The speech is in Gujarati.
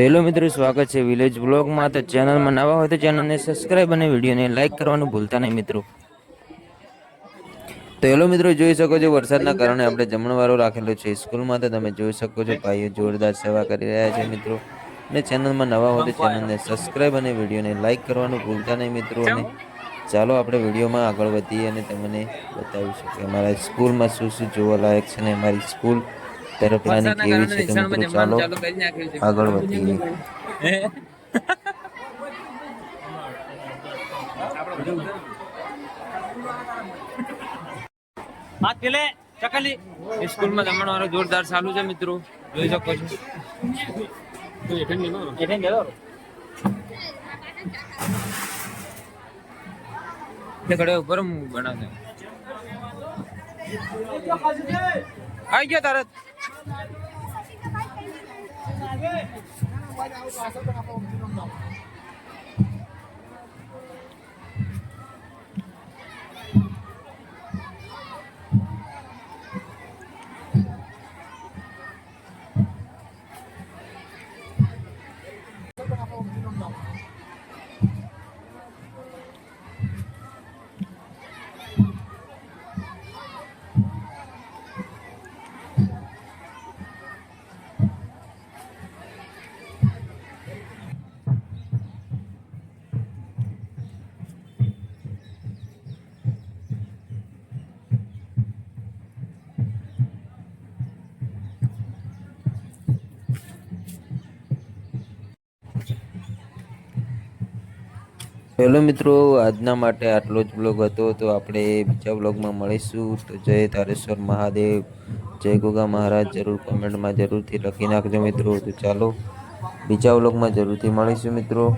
હેલો મિત્રો, સ્વાગત છે વિલેજ બ્લોગમાં તો ચેનલમાં નવા હોય તો ચેનલને સબસ્ક્રાઇબ અને વિડીયોને લાઇક કરવાનું ભૂલતા નહીં મિત્રો. તો હેલો મિત્રો, જોઈ શકો છો વરસાદના કારણે આપણે જમણવારો રાખેલો છે સ્કૂલમાં. તો તમે જોઈ શકો છો ભાઈઓ જોરદાર સેવા કરી રહ્યા છે મિત્રો. અને ચેનલમાં નવા હોય તો ચેનલને સબસ્ક્રાઈબ અને વિડીયોને લાઇક કરવાનું ભૂલતા નહીં મિત્રો. અને ચાલો આપણે વિડીયોમાં આગળ વધીએ અને તમને બતાવીશું કે અમારા સ્કૂલમાં શું શું જોવાલાયક છે અને અમારી સ્કૂલ તરફલાની કેવી છે કે મિત્રો ચાલો. આગળ વધીએ. હાથ પેલે ચકલી. સ્કૂલમાં જમણવારો જોરદાર ચાલુ છે મિત્રો. જોઈ શકો છો. ઘડે ઉપર હું આઈ ગયો તારત. Saya tak tahu. હેલો મિત્રો, આજના માટે આટલો જ બ્લોગ હતો. તો આપણે બીજા બ્લોગમાં મળીશું. તો જય તારેશ્વર મહાદેવ. જય ગોગા મહારાજ. જરૂર કોમેન્ટમાં જરૂરથી લખી નાખજો મિત્રો. તો ચાલો, બીજા બ્લોગમાં જરૂરથી મળીશું મિત્રો.